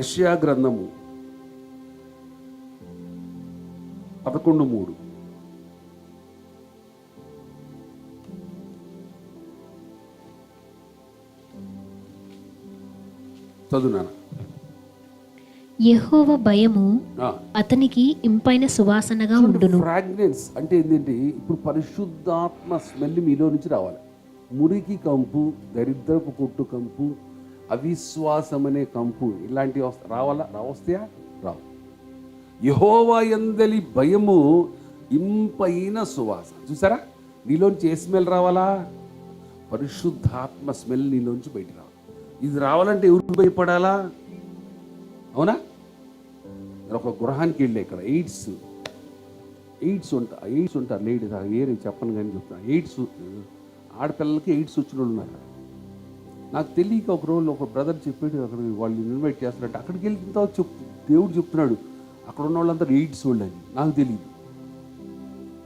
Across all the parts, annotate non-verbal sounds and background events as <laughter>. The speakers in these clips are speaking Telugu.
యష్యా గ్రంథము పదకొండు మూడు. చదువునాను? యెహోవ భయము అతనికి ఇంపైన సువాసనగా ఉండును. ఫ్రాగ్రెన్స్ అంటే ఏంటంటే ఇప్పుడు పరిశుద్ధాత్మ స్మెల్ మీలో నుంచి రావాలి. మురికి కంపు దరిద్రపు కొట్టు కంపు అవిశ్వాసం అనే కంపు ఇలాంటివి వస్త రావాలా? రావస్తాయా? రావు. యహోవా ఎందలి భయము ఇంపైన సువాసన. చూసారా? నీలోంచి ఏ స్మెల్ రావాలా? పరిశుద్ధాత్మ స్మెల్ నీలోంచి బయట రావాలి. ఇది రావాలంటే ఎవరు భయపడాలా? అవునా? నేను ఒక గృహానికి వెళ్ళే ఇక్కడ. ఎయిడ్స్. ఎయిడ్స్ ఉంటా ఎయిడ్స్ ఉంటారు లేడీస్. ఏ చెప్పను కానీ చెప్తాను ఎయిడ్స్ ఆడపిల్లలకి ఎయిడ్స్ వచ్చిన వాళ్ళు ఉన్నారు. నాకు తెలియక ఒక రోజు ఒక బ్రదర్ చెప్పాడు అక్కడ వాళ్ళు ఇన్వైట్ చేస్తారంటే అక్కడికి వెళ్ళిన తర్వాత చెప్పు దేవుడు చెప్తున్నాడు అక్కడ ఉన్న వాళ్ళంతా ఎయిడ్స్ వాళ్ళు అని నాకు తెలియదు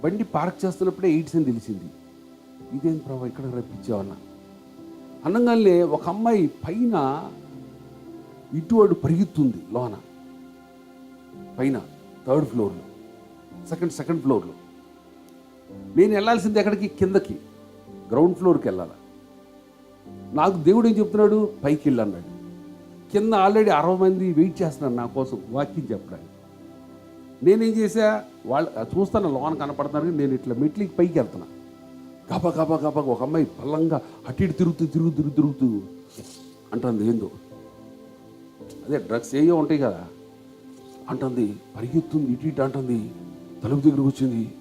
బండి పార్క్ చేస్తున్నప్పుడే ఎయిడ్స్ అని తెలిసింది. ఇదేం ప్రభావ ఇక్కడ రప్పించావన్న? అనగానే ఒక అమ్మాయి పైన ఇటువాడు పరిగెత్తుంది లోన. పైన థర్డ్ ఫ్లోర్లో సెకండ్ సెకండ్ ఫ్లోర్లో. నేను వెళ్ళాల్సింది ఎక్కడికి? కిందకి గ్రౌండ్ ఫ్లోర్కి వెళ్ళాలి? నాకు దేవుడు ఏం చెప్తున్నాడు? పైకి వెళ్ళి అన్నాడు. కింద ఆల్రెడీ అరవై మంది వెయిట్ చేస్తున్నారు నా కోసం వాక్యం చెప్పడానికి. నేనేం చేశా? వాళ్ళు చూస్తాను లోన కనపడుతున్నారు నేను ఇట్లా మెట్లకి పైకి వెళ్తున్నా. గబ గబ గబ ఒక అమ్మాయి పల్లంగా అటు ఇటు తిరుగుతూ తిరుగు తిరుగు తిరుగుతూ అంటుంది ఏందో? అదే డ్రగ్స్ ఏయో ఉంటాయి కదా? అంటుంది పరిగెత్తుంది ఇటు ఇటు అంటుంది తలుపు దగ్గరకు వచ్చింది.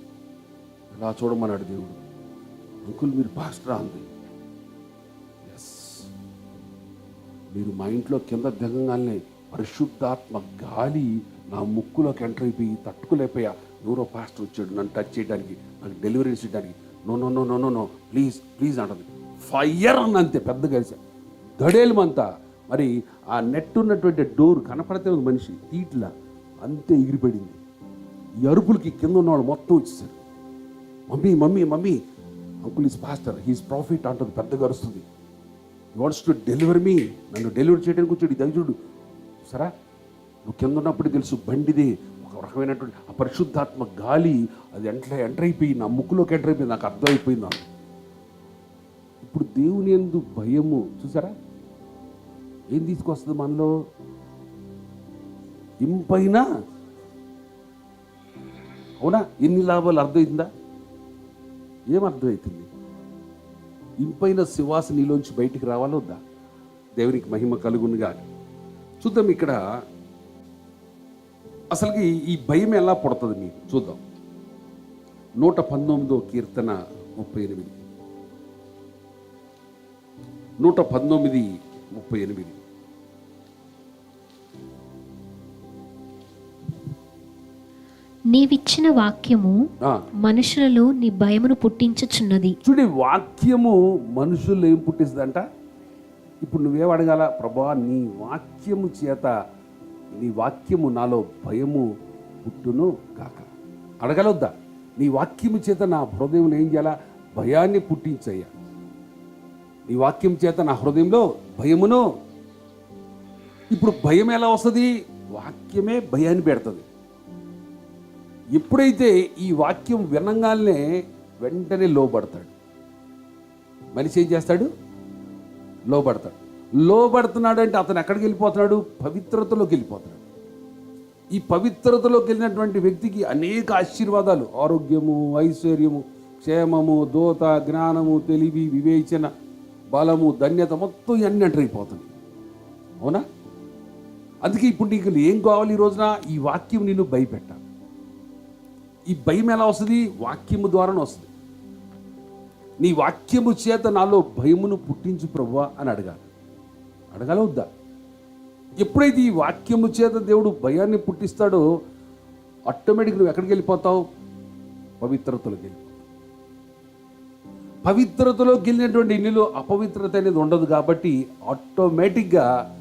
ఇలా చూడమన్నాడు దేవుడు. అంకుల్ మీరు పాస్టరా అంది. మీరు మా ఇంట్లో కింద దిగంగానే పరిశుద్ధాత్మ గాలి నా ముక్కులోకి ఎంటర్ అయిపోయి తట్టుకోలేకపోయా. నూరో పాస్టర్ వచ్చాడు నన్ను టచ్ చేయడానికి నాకు డెలివరీ చేయడానికి. No no no no no no please please అంటది. ఫైర్ అని అంతే పెద్ద కలిసా దడేలమంతా. మరి ఆ నెట్ ఉన్నటువంటి డోర్ కనపడితే ఉంది మనిషి తీట్లా. అంతే ఎగిరిపడింది. ఈ అరుపులకి కింద ఉన్నవాళ్ళు మొత్తం వచ్చేసారు mummy mummy mummy. Uncle is pastor he's prophet అంటుంది పెద్దగా అరుస్తుంది. వాట్స్ టు డెలివర్ మీ నన్ను డెలివరీ చేయడానికి వచ్చాడు. ఈ చూడు సరా? నువ్వు కింద ఉన్నప్పుడు తెలుసు బండిది ఒక రకమైనటువంటి ఆ పరిశుద్ధాత్మ గాలి అది ఎంటర్ ఎంటర్ అయిపోయి నా ముక్కులోకి ఎంటర్ అయిపోయింది. నాకు అర్థమైపోయింది నాకు ఇప్పుడు దేవుని ఎందు భయము చూసారా? ఏం తీసుకొస్తుంది మనలో? ఇంపైనా? అవునా? ఎన్ని లాభాలు అర్థమైందా? ఏం అర్థమవుతుంది ఇంపైన శివాస నీలోంచి బయటికి రావాలో దేవునికి మహిమ కలుగునుగా చూద్దాం ఇక్కడ. అసలుకి ఈ భయం ఎలా పుడుతుంది మీకు? చూద్దాం. నూట పంతొమ్మిదో కీర్తన ముప్పై ఎనిమిది. నూట పంతొమ్మిది ముప్పై ఎనిమిది. నీవిచ్చిన వాక్యము మనుషులలో నీ భయమును పుట్టించుచున్నది. చూడండి వాక్యము మనుషులు ఏం పుట్టిస్తుందంట? ఇప్పుడు నువ్వేం అడగాల? ప్రభా నీ వాక్యము చేత నీ వాక్యము నాలో భయము పుట్టును కాక అడగలొద్దా? నీ వాక్యము చేత నా హృదయంలో ఏం చేయాలా? భయాన్ని పుట్టించయ్యా. నీ వాక్యం చేత నా హృదయంలో భయమును. ఇప్పుడు భయం ఎలా వస్తుంది? వాక్యమే భయాన్ని పెడుతుంది. ఎప్పుడైతే ఈ వాక్యం వినంగానే వెంటనే లోబడతాడు. మనిషి ఏం చేస్తాడు? లోబడతాడు. లోబడుతున్నాడు అంటే అతను ఎక్కడికి వెళ్ళిపోతున్నాడు? పవిత్రతలోకి వెళ్ళిపోతున్నాడు. ఈ పవిత్రతలోకి వెళ్ళినటువంటి వ్యక్తికి అనేక ఆశీర్వాదాలు. ఆరోగ్యము ఐశ్వర్యము క్షేమము దోత జ్ఞానము తెలివి వివేచన బలము ధన్యత మొత్తం ఇవన్నీ ఎంటర్ అయిపోతుంది అవునా? అందుకే ఇప్పుడు నీకు ఏం కావాలి ఈ రోజున? ఈ వాక్యం నిన్ను భయపెట్టాలి. ఈ భయం ఎలా వస్తుంది? వాక్యము ద్వారానే వస్తుంది. నీ వాక్యము చేత నాలో భయమును పుట్టించు ప్రభువా అని అడగాలి. అడగాలి వద్దా? ఎప్పుడైతే ఈ వాక్యము చేత దేవుడు భయాన్ని పుట్టిస్తాడో ఆటోమేటిక్ నువ్వు ఎక్కడికి వెళ్ళిపోతావు? పవిత్రతలోకి వెళ్ళి పవిత్రతలోకి వెళ్ళినటువంటి ఇల్లులో అపవిత్రత అనేది ఉండదు కాబట్టి ఆటోమేటిక్గా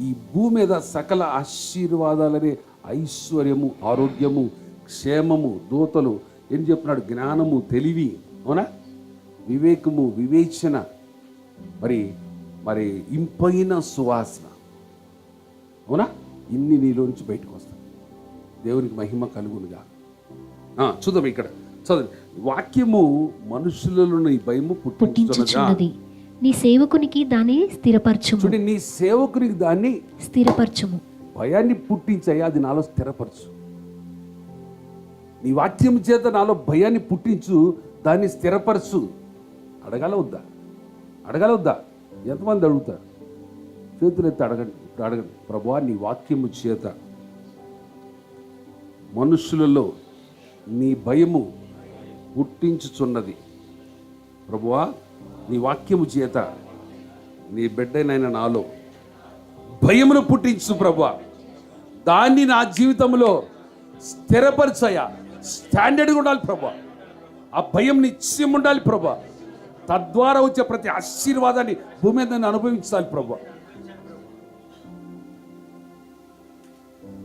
ఈ భూమి మీద సకల ఆశీర్వాదాలనే ఐశ్వర్యము ఆరోగ్యము క్షేమము దూతలు ఏం చెప్తున్నాడు? జ్ఞానము తెలివి అవునా? వివేకము వివేచన. మరి మరి ఇంపైన సువాసన. అవునా? ఇన్ని నీలో నుంచి బయటకు వస్తాయి దేవునికి మహిమ కలుగునుగా. ఆ, చూద్దాం ఇక్కడ. చదువు. వాక్యము మనుషులలో భయము పుట్టించుచున్నది. నీ సేవకునికి దాన్ని స్థిరపరచుము. చూడండి నీ సేవకునికి దాన్ని స్థిరపరచుము. భయాన్ని పుట్టించాయి? అది నాలో స్థిరపరచు. నీ వాక్యం చేత నాలో భయాన్ని పుట్టించు దాన్ని స్థిరపరచు. అడగాల వద్దా? అడగాల వద్దా? ఎంతమంది అడుగుతారు? చేతులు ఎత్తి అడగండి ఇప్పుడు అడగండి. ప్రభా నీ వాక్యము చేత మనుషులలో నీ భయము పుట్టించుచున్నది. ప్రభువా నీ వాక్యము చేత నీ బిడ్డనైన నాలో భయమును పుట్టించు ప్రభువా దాన్ని నా జీవితంలో స్థిరపరచయ్యా. స్టాండర్డ్గా ఉండాలి ప్రభా. ఆ భయం నిశ్చయం ఉండాలి ప్రభా. తద్వారా వచ్చే ప్రతి ఆశీర్వాదాన్ని భూమి మీద నేను అనుభవించాలి ప్రభా.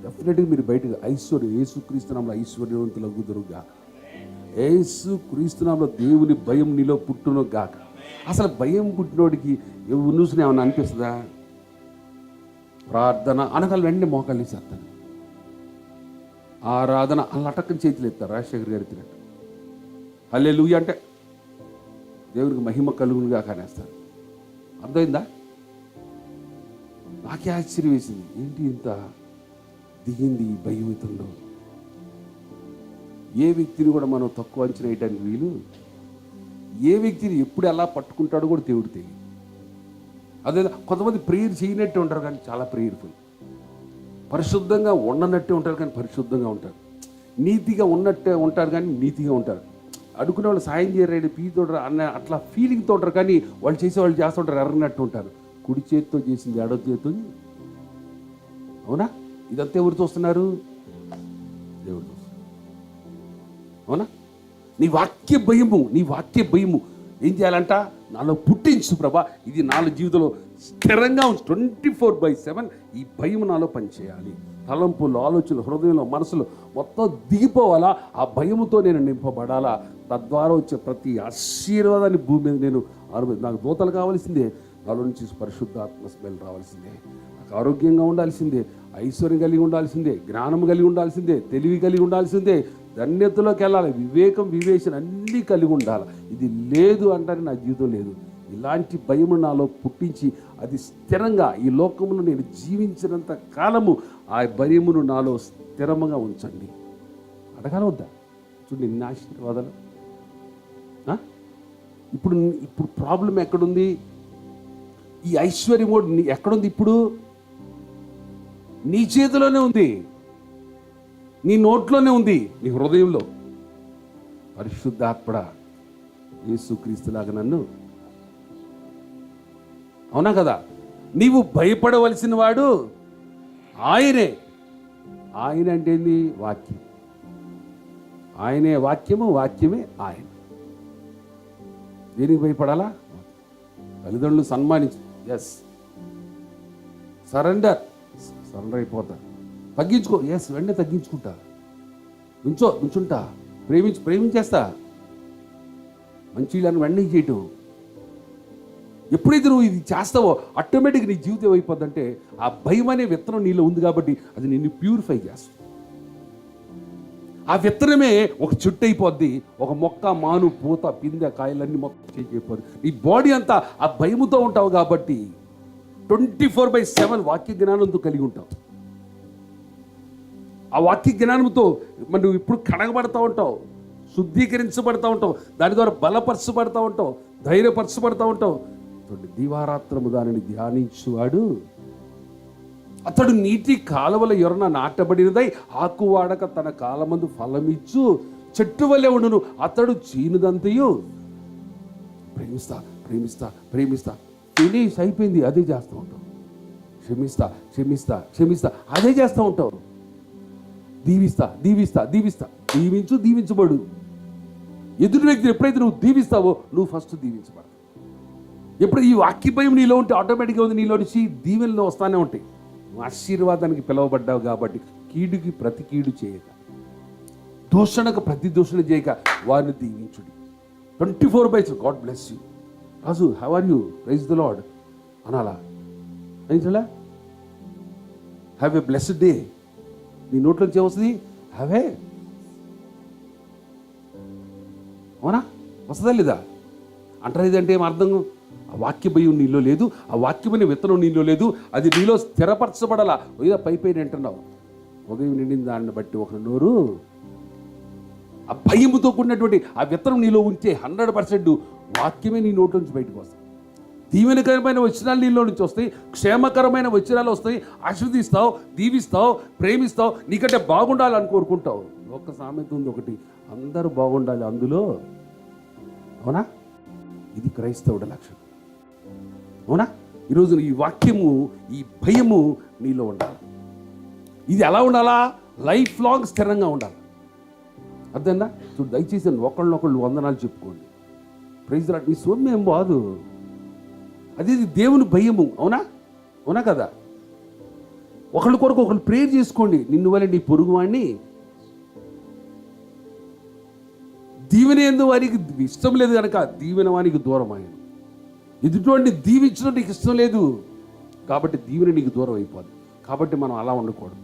డెఫినెట్గా మీరు బయటకు ఐశ్వర్యం ఏసు క్రీస్తునామలో ఐశ్వర్యవంతులకు కుదురుగా ఏసు క్రీస్తునాంలో దేవుని భయం నీలో పుట్టును గాక అసలు భయం పుట్టినోడికి నువ్వుని ఏమన్నా అనిపిస్తుందా? ప్రార్థన అనగా వెంటనే మోకాళ్ళు చేస్తాను ఆరాధన అల్లటక్కని చేతులు ఎత్తారు రాజశేఖర్ గారి ఎత్తినట్టు. అల్లే లూయ అంటే దేవునికి మహిమ కలుగునుగా కానేస్తారు. అర్థమైందా? నాకే ఆశ్చర్యం వేసింది. ఏంటి ఇంత దిగింది ఈ భయం ఇతంలో ఏ వ్యక్తిని కూడా మనం తక్కువ అంచనా వేయడానికి వీలు? ఏ వ్యక్తిని ఎప్పుడు ఎలా పట్టుకుంటాడో కూడా దేవుడు తెలియదు. అదే కొంతమంది ప్రేయర్ చేయనట్టే ఉంటారు కానీ చాలా ప్రేయర్ఫుల్ పరిశుద్ధంగా ఉండనట్టే ఉంటారు కానీ పరిశుద్ధంగా ఉంటారు. నీతిగా ఉన్నట్టే ఉంటారు కానీ నీతిగా ఉంటారు. అడుగునే వాళ్ళు సాయం చేయరేడు పీతోడరు అన్న అట్లా ఫీలింగ్తో ఉంటారు కానీ వాళ్ళు చేసే వాళ్ళు చేస్తుంటారు ఎర్రనట్టు ఉంటారు. కుడి చేతితో చేసింది ఎడో చేతితో అవునా? ఇదంతా ఎవరు చూస్తున్నారు? దేవుడు చూస్తున్నారు. అవునా? నీ వాక్య భయము నీ వాక్య భయము ఏం చేయాలంట? నాలో పుట్టించు ప్రభా. ఇది నాలుగు జీవితంలో స్థిరంగా ఉంచు. ట్వంటీ ఫోర్ బై సెవెన్ ఈ భయం నాలో పనిచేయాలి. తలంపులు ఆలోచనలు హృదయంలో మనసులో మొత్తం దిగిపోవాలా? ఆ భయముతో నేను నింపబడాలా? తద్వారా వచ్చే ప్రతి ఆశీర్వాదాన్ని భూమి మీద నేను అనుభవి నాకు దూతలు కావాల్సిందే. నాలో నుంచి పరిశుద్ధాత్మ స్మెల్ రావాల్సిందే. నాకు ఆరోగ్యంగా ఉండాల్సిందే. ఐశ్వర్యం కలిగి ఉండాల్సిందే. జ్ఞానం కలిగి ఉండాల్సిందే. తెలివి కలిగి ఉండాల్సిందే. ధన్యతలోకి వెళ్ళాలి. వివేకం వివేచన అన్నీ కలిగి ఉండాలి? ఇది లేదు అంటారు నా జీవితం లేదు. ఇలాంటి భయము నాలో పుట్టించి అది స్థిరంగా ఈ లోకంలో నేను జీవించినంత కాలము ఆ భయమును నాలో స్థిరంగా ఉంచండి. అడగాల వద్దా? చూడండి ఎన్ని ఆశీర్వాదాలు. ఇప్పుడు ఇప్పుడు ప్రాబ్లం ఎక్కడుంది? ఈ ఐశ్వర్యం కూడా ఎక్కడుంది ఇప్పుడు? నీ చేతిలోనే ఉంది. నీ నోట్లోనే ఉంది. నీ హృదయంలో. పరిశుద్ధాత్మడ యేసుక్రీస్తులాగా నన్ను అవునా కదా? నీవు భయపడవలసిన వాడు ఆయనే. ఆయన అంటే ఏంది వాక్యం. ఆయనే వాక్యము వాక్యమే ఆయన. దేనికి భయపడాలా? తల్లిదండ్రులు సన్మానించు. ఎస్ సరెండర్ సరెండర్ అయిపోతా. తగ్గించుకో. ఎస్ వెంటనే తగ్గించుకుంటా. నుంచో నుంచుంటా. ప్రేమించి ప్రేమించేస్తా. మంచి వీళ్ళని వెంటనే చేయటం ఎప్పుడైతే నువ్వు ఇది చేస్తావో ఆటోమేటిక్ నీ జీవితం అయిపోద్దంటే ఆ భయం అనే విత్తనం నీలో ఉంది కాబట్టి అది నిన్ను ప్యూరిఫై చేస్తుంది. ఆ విత్తనమే ఒక చెట్టు అయిపోద్ది ఒక మొక్క మాను పూత పిందె కాయలన్నీ మొత్తం చేయిపోద్ది నీ బాడీ అంతా ఆ భయముతో ఉంటావు కాబట్టి ట్వంటీ ఫోర్ బై సెవెన్ వాక్య జ్ఞానంతో కలిగి ఉంటావు. ఆ వాక్య జ్ఞానంతో మరి నువ్వు ఇప్పుడు కడగబడతా ఉంటావు శుద్ధీకరించబడతా ఉంటావు దాని ద్వారా బలపరచబడతా ఉంటావు ధైర్యపరచబడతా ఉంటావు. చూడండి దివారాత్రము దానిని ధ్యానించువాడు. అతడు నీటి కాలువల ఎరున నాటబడినదై ఆకు వాడక తన కాలమందు ఫలమిచ్చు చెట్టు వలె ఉండును అతడు చీనుదంతయు. ప్రేమిస్తా ప్రేమిస్తా ప్రేమిస్తా. ఫినిష్ అయిపోయింది అదే చేస్తూ ఉంటావు. క్షమిస్తా క్షమిస్తా క్షమిస్తా అదే చేస్తూ ఉంటావు. దీవిస్తా దీవిస్తా దీవిస్తా. దీవించు దీవించబడు. ఎదుటి వ్యక్తిని ఎప్పుడైతే నువ్వు దీవిస్తావో నువ్వు ఫస్ట్ దీవించబడు ఎప్పుడు ఈ వాక్య భయం నీలో ఉంటే ఆటోమేటిక్గా ఉంది నీలో నుంచి దీవెనలో వస్తానే ఉంటాయి. నువ్వు ఆశీర్వాదానికి పిలువబడ్డావు కాబట్టి కీడుకి ప్రతి కీడు చేయక దూషణకు ప్రతి దూషణ చేయక వారిని దీవించుడి. Twenty four by God bless you Raju have are you praise the lord అనాలా? రైజ్లా హ్యావ్ ఏ బ్లెస్డ్ డే నీ నోట్లో ఏమొస్తుంది? హ్యావ్ ఏ అవునా? వస్తుందా లేదా? అంటారు ఇదంటే ఏం అర్థం? ఆ వాక్య భయం నీలో లేదు ఆ వాక్యమైన విత్తనం నీలో లేదు అది నీలో స్థిరపరచబడాల? ఏదో పై పైన వింటున్నావు ఉదయం నిండిన దాన్ని బట్టి ఒక నోరు. ఆ భయముతో కూడినటువంటి ఆ విత్తనం నీలో ఉంచే హండ్రెడ్ పర్సెంట్ వాక్యమే నీ నోటి నుంచి బయటకు వస్తాయి. దీవెనకరమైన వచనాలు నీలో నుంచి వస్తాయి క్షేమకరమైన వచనాలు వస్తాయి ఆశీర్దిస్తావు దీవిస్తావు ప్రేమిస్తావు నీకంటే బాగుండాలని కోరుకుంటావు. ఒక్క సామెత ఉంది ఒకటి అందరూ బాగుండాలి అందులో. అవునా? ఇది క్రైస్తవుడి లక్షణం. అవునా? ఈరోజు ఈ వాక్యము ఈ భయము నీలో ఉండాలి. ఇది ఎలా ఉండాలా? లైఫ్ లాంగ్ స్థిరంగా ఉండాలి. అర్థందా చూడు దయచేసి ఒకళ్ళనొకళ్ళు వందనాలు చెప్పుకోండి. ప్రైజ్ రాట్ మీ సొమ్ము ఏం బాదు. అది దేవుని భయము అవునా? అవునా కదా? ఒకళ్ళ కొరకు ఒకళ్ళు ప్రేయర్ చేసుకోండి. నిన్ను వల్ల నీ పొరుగు వాడిని దీవెన ఎందు వారికి ఇష్టం లేదు కనుక దీవెన వానికి దూరం అయ్యాను ఎదుటువంటి దీవించడం నీకు ఇష్టం లేదు. కాబట్టి దీవెన నీకు దూరం అయిపోదు. కాబట్టి మనం అలా ఉండకూడదు.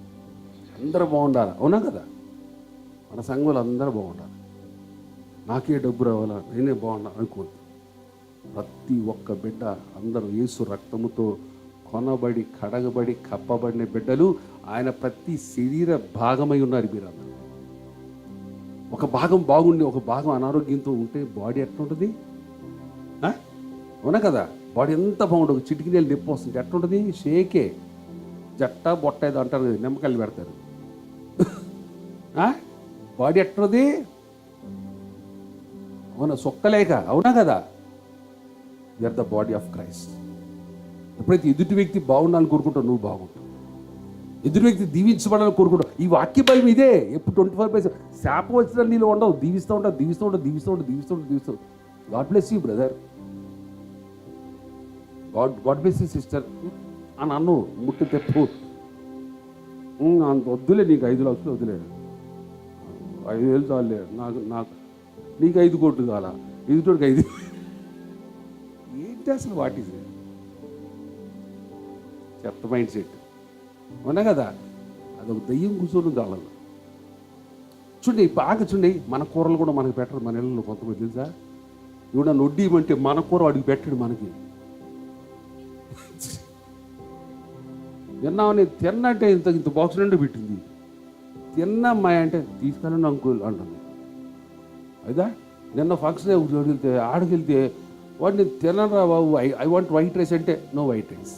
అందరూ బాగుండాలి? అవునా కదా? మన సంఘంలో అందరూ బాగుండాలి. నాకే డబ్బు రావాలా? నేనే బాగుండాలి? అనుకోవద్దు. ప్రతి ఒక్క బిడ్డ అందరూ యేసు రక్తముతో కొనబడి కడగబడి కప్పబడిన బిడ్డలు ఆయన ప్రతి శరీర భాగమై ఉన్నారు మీరందరూ. ఒక భాగం బాగుండి ఒక భాగం అనారోగ్యంతో ఉంటే బాడీ ఎట్లుంటుంది? ఆ? అవునా కదా? వాడు ఎంత బాగుంటుంది చిటికి నీళ్ళు నొప్పి వస్తుంది. ఎట్లుంటుంది? షేకే. జట్ట బొట్ట ఏదో అంటారు కదా, నిమ్మకాయలు పెడతారు. <laughs> ఆ? బాడీ ఎట్లుంది? అవునా? సొక్కలేక. అవునా కదా? Are the body of Christ ఎప్పుడైతే ఎదుటి వ్యక్తి బాగుండాలని కోరుకుంటావు నువ్వు బాగుంటావు. ఎదుటి వ్యక్తి దీవించబడాలని కోరుకుంటావు. ఈ వాక్య భయం ఇదే. ఎప్పుడు ట్వంటీ ఫోర్ బైస్ శాప వచ్చిన నీళ్ళు ఉండవు. దీవిస్తూ ఉంటావు దీవిస్తూ ఉంటావు దీవిస్తూ ఉంటావు దీవిస్తూ ఉంటావు దీవిస్తూ God bless you brother. God God bless sister అని అన్ను ముట్టి తెప్పు. అంత వద్దులే నీకు ఐదు లక్షలు వద్దులే. ఐదు వేలు చాలే నాకు నాకు నీకు ఐదు కోట్లు కావాలా ఎదుటోడికి ఐదు <laughs> ఏంటి అసలు వాట్ ఈజ్ చెత్త మైండ్ సెట్. అవునా కదా? అదొక దయ్యం కూర్చొని ఉంది చూడండి బాగా చూడండి మన కూరలు కూడా మనకి పెట్టరు మన ఇళ్ళలో కొంతమంది తెలుసా? ఇవిడ నొడ్డిమంటే మన కూర వాడికి పెట్టడు మనకి. తిన్నామని తిన్నంటే ఇంత ఇంత బాక్స్ నుండి పెట్టింది. తిన్నమ్మాయి అంటే తీసుకెళ్ళండి అంకుల్ అంటుంది. అయిదా? నిన్న ఫంక్షన్ వెళ్తే ఆడకెళ్తే వాడిని తినరా బాబు I I want white rice అంటే no white rice.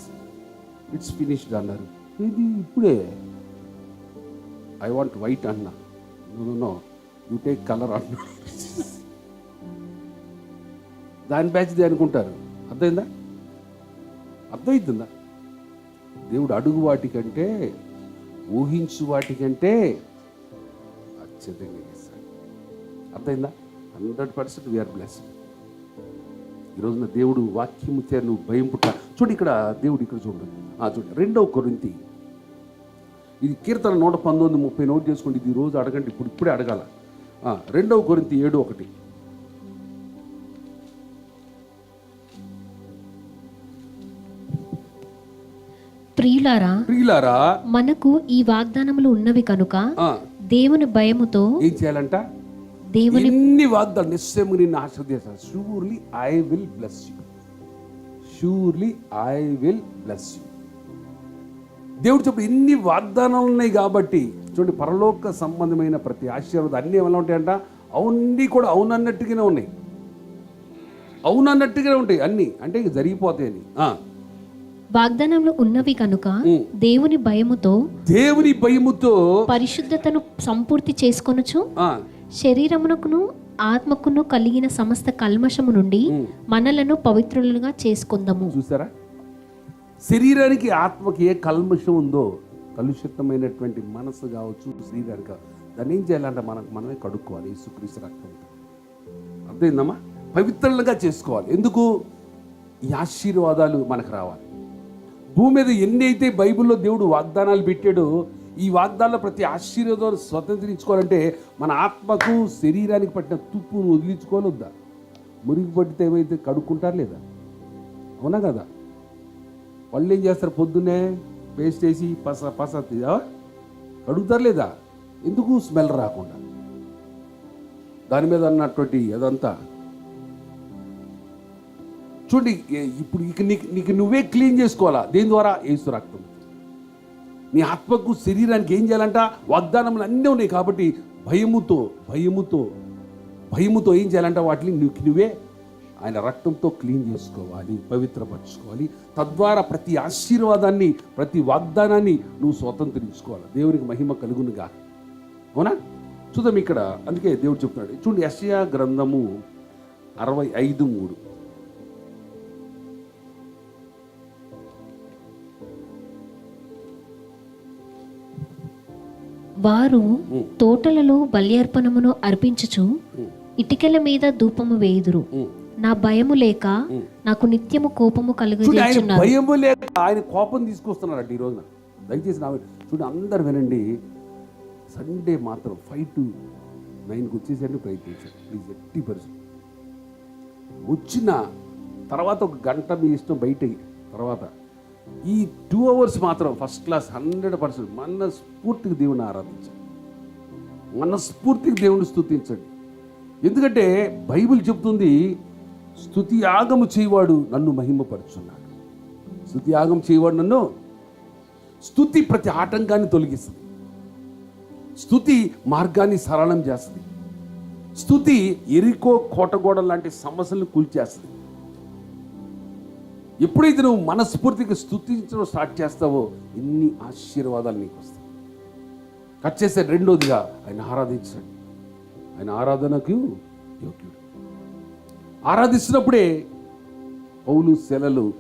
It's finished అన్నారు. ఇది ఇప్పుడే. ఐ వాంట్ వైట్ అన్నా. నో యూ టేక్ కలర్ అన్న. దాని బ్యాచ్ది అనుకుంటారు. అర్థమైందా? అర్థమవుతుందా దేవుడు అడుగు వాటికంటే ఊహించు వాటికంటే అత్యధికంగా చేశాడు అర్థమైందా? Hundred percent we are blessed. ఈ రోజున దేవుడు వాక్యము చేరు నువ్వు భయం పుట్ట చూడు ఇక్కడ దేవుడు ఇక్కడ చూడండి. ఆ రెండవ కొరింతి. ఇది కీర్తన నూట పంతొమ్మిది ముప్పై నోట్ చేసుకోండి ఇది రోజు అడగండి ఇప్పుడు ఇప్పుడే అడగాల. రెండవ కొరింతి ఏడు ఒకటి. ప్రియులారా ప్రియులారా మనకు ఈ వాగ్దానములు ఉన్నవి కనుక దేవుని భయముతో ఏం చేయాలంట? దేవుని ఎన్ని వాగ్దాలు నిశ్చయము నిన్ను ఆశ్రదిస్తాను surely I will bless you surely I will bless you దేవుడు చెప్పు ఎన్ని వాగ్దానాలు ఉన్నాయి కాబట్టి చూడండి పరలోక సంబంధమైన ప్రతి ఆశీర్వాదం అన్నీ ఎలా ఉంటాయంట? అవన్నీ కూడా అవునన్నట్టుగానే ఉన్నాయి. అవునన్నట్టుగానే ఉంటాయి అన్నీ. అంటే ఇక జరిగిపోతాయని ఆ. వాగ్దానములు ఉన్నవి కనుక. దేవుని భయముతో దేవుని భయముతో పరిశుద్ధతను సంపూర్తి చేసుకొనుచు శరీరమునకును ఆత్మకును కలిగిన సమస్త కల్మషము నుండి. మనలను పవిత్రులుగా చేసుకుందాము. చూసారా? శరీరానికి ఆత్మకి ఏ కల్మషం ఉందో కలుషితమైనటువంటి మనసు కావచ్చు శరీరానికి కావచ్చు దాన్ని ఏం చేయాలంటే మనకు మనమే కడుక్కోవాలి యేసుక్రీస్తు రక్తంతో అర్థమైందమ్మా? పవిత్రంగా చేసుకోవాలి. ఎందుకు? ఈ ఆశీర్వాదాలు మనకు రావాలి. భూమి మీద ఎన్ని అయితే బైబిల్లో దేవుడు వాగ్దానాలు పెట్టాడో ఈ వాగ్దానాల ప్రతి ఆశీర్వాదాలు స్వతంత్రించుకోవాలంటే మన ఆత్మకు శరీరానికి పట్టిన తుప్పును వదిలించుకోవాలి వద్దా? మురిగి పట్టితే ఏమైతే కడుక్కుంటారు లేదా? అవునా కదా? వాళ్ళు ఏం చేస్తారు పొద్దున్నే? పేస్ట్ వేసి పస పస కడుగుతారు లేదా? ఎందుకు స్మెల్ రాకుండా? దాని మీద అన్నటువంటి అదంతా చూడండి ఇప్పుడు ఇక నీకు నీకు నువ్వే క్లీన్ చేసుకోవాలా? దేని ద్వారా? ఏసు రక్తం. నీ ఆత్మకు శరీరానికి ఏం చేయాలంట? వాగ్దానములు అన్నీ ఉన్నాయి కాబట్టి భయముతో భయముతో భయముతో ఏం చేయాలంట? వాటిని నీకు నువ్వే ఆయన రక్తంతో క్లీన్ చేసుకోవాలి పవిత్రపరచుకోవాలి. తద్వారా ప్రతి ఆశీర్వాదాన్ని ప్రతి వాగ్దానాన్ని నువ్వు స్వతంత్రించుకోవాలి. దేవునికి మహిమ కలుగునుగా అవునా? చూద్దాం ఇక్కడ అందుకే దేవుడు చెప్తున్నాడు. చూడండి యశయా గ్రంథము అరవై ఐదు మూడు. వారు తోటలలో బల్యర్పణమును అర్పించుచు ఇటికల మీద ధూపము వేయుదురు. నా భయము లేక నాకు నిత్యము కోపము భయము లేక ఆయన కోపం తీసుకొస్తున్నారంట ఈ రోజున. దయచేసి నా చూడండి అందరు వినండి. సండే మాత్రం ఫైవ్ టు నైన్కి వచ్చేసరికి ప్రయత్నించండి. ప్లీజ్ ఎట్టి పరిస్థితి. వచ్చిన తర్వాత ఒక గంట మీ ఇష్టం బయట తర్వాత ఈ టూ అవర్స్ మాత్రం ఫస్ట్ క్లాస్ హండ్రెడ్ పర్సెంట్ మనస్ఫూర్తిగా దేవుని ఆరాధించండి. మనస్ఫూర్తిగా దేవుని స్తుతించండి. ఎందుకంటే బైబిల్ చెప్తుంది స్థుతి యాగము చేయవాడు నన్ను మహిమపరుచున్నాడు. స్తుతి యాగం చేయవాడు నన్ను స్తుతి ప్రతి ఆటంకాన్ని తొలగిస్తుంది. స్తుతి మార్గాన్ని సరళం చేస్తుంది. స్తుతి ఎరికో కోటగోడ లాంటి సమస్యలను కూల్చేస్తుంది. ఎప్పుడైతే నువ్వు మనస్ఫూర్తిగా స్థుతించడం స్టార్ట్ చేస్తావో ఎన్ని ఆశీర్వాదాలు నీకు వస్తాయి. కట్ చేసే రెండోదిగా ఆయన ఆరాధించండి. ఆయన ఆరాధనకు యోగ్యుడు. ఆరాధిస్తున్నప్పుడే పౌలు శెలలు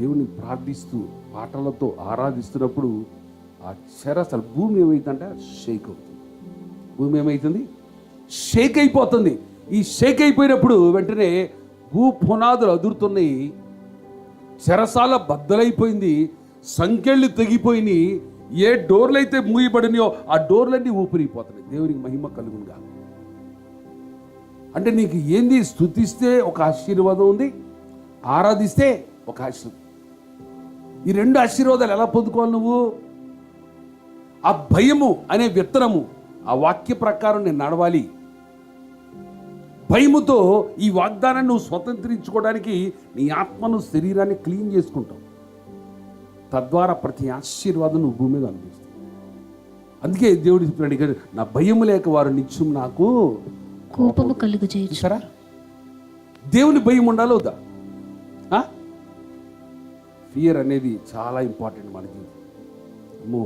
దేవుని ప్రార్థిస్తూ పాటలతో ఆరాధిస్తున్నప్పుడు ఆ చెర అసలు భూమి ఏమవుతుందంటే షేక్ అవుతుంది. భూమి ఏమవుతుంది షేక్ అయిపోతుంది. ఈ షేక్ అయిపోయినప్పుడు వెంటనే భూ పునాదులు అదురుతున్నాయి. చెరసాల బద్దలైపోయింది సంఖ్యలు తెగిపోయినాయి ఏ డోర్లు అయితే మూయబడినాయో ఆ డోర్లన్నీ ఊపిరిపోతున్నాయి దేవునికి మహిమ కలుగునుగా. అంటే నీకు ఏంది? స్థుతిస్తే ఒక ఆశీర్వాదం ఉంది ఆరాధిస్తే ఒక ఆశీర్వాదం. ఈ రెండు ఆశీర్వాదాలు ఎలా పొందుకోవాలి నువ్వు? ఆ భయము అనే విత్తనము ఆ వాక్య ప్రకారం నేను నడవాలి. భయముతో ఈ వాగ్దానాన్ని నువ్వు స్వతంత్రించుకోవడానికి నీ ఆత్మను శరీరాన్ని క్లీన్ చేసుకుంటావు. తద్వారా ప్రతి ఆశీర్వాదం నువ్వు భూమి మీద అనిపిస్తావు అందుకే దేవుడు చెప్తున్నాడు ఇక్కడ నా భయము లేక వారు నిత్యం నాకు కోపము కలుగజేయచ్చు చూసారా? దేవుని భయం ఉండాలి వద్దా? ఫియర్ అనేది చాలా ఇంపార్టెంట్ మన జీవితం. అమ్మో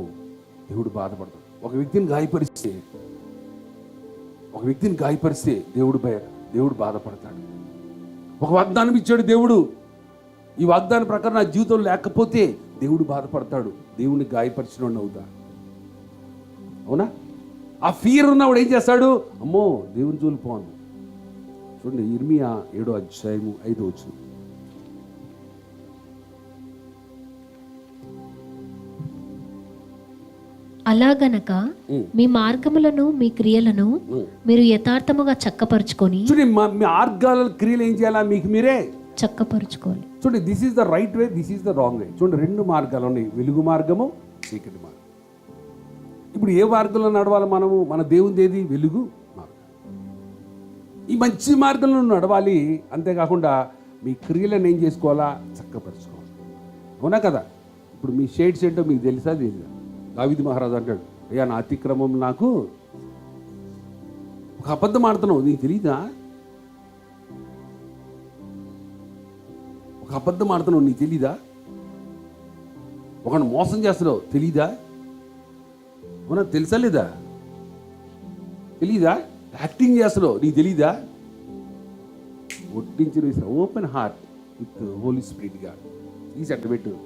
దేవుడు బాధపడతాడు. ఒక వ్యక్తిని గాయపరిస్తే ఒక వ్యక్తిని గాయపరిస్తే దేవుడు భయ దేవుడు బాధపడతాడు. ఒక వాగ్దానం ఇచ్చాడు దేవుడు. ఈ వాగ్దానం ప్రకారం నా జీవితం లేకపోతే దేవుడు బాధపడతాడు. దేవుడిని గాయపరిచిన అవుతా. అవునా? ఆ ఫియర్ ఉన్నవాడు ఏం చేస్తాడు? అమ్మో దేవుని చూలిపోను చూడండి ఇర్మియా ఏడో అధ్యాయము ఐదో వచ్చింది అలాగనక మీ మార్గములను మీ క్రియలను మీరు యథార్థముగా చక్కపరుచుకొని చూడండి మా మార్గాల క్రియలు ఏం చేయాలా మీకు మీరే? చక్కపరుచుకోవాలి. చూడండి this is the right way this is the wrong way చూడండి రెండు మార్గాలు ఉన్నాయి. వెలుగు మార్గము చీకటి మార్గం. ఇప్పుడు ఏ మార్గంలో నడవాలి మనము? మన దేవుని ఏది? వెలుగు మార్గం. ఈ మంచి మార్గంలో నడవాలి అంతేకాకుండా మీ క్రియలను ఏం చేసుకోవాలా? చక్కపరచుకోవాలి. అవునా కదా? ఇప్పుడు మీ షేడ్స్ ఏంటో మీకు తెలుసా? తెలియదా దావిది మహారాజు అంటాడు అయ్యా నా అతిక్రమం నాకు ఒక అబద్ధం ఆడుతున్నావు నీకు తెలీదా? ఒక అబద్ధం ఆడుతున్నావు నీకు తెలీదా? ఒకడు మోసం చేస్తున్నావు తెలీదా? అవునా తెలుసా లేదా? తెలీదా? యాక్టింగ్ చేస్తున్నావు నీకు తెలీదా? ఒట్టించిన ఓపెన్ హార్ట్ విత్ హోలీ స్పిరిట్గా తీసి పెట్టు.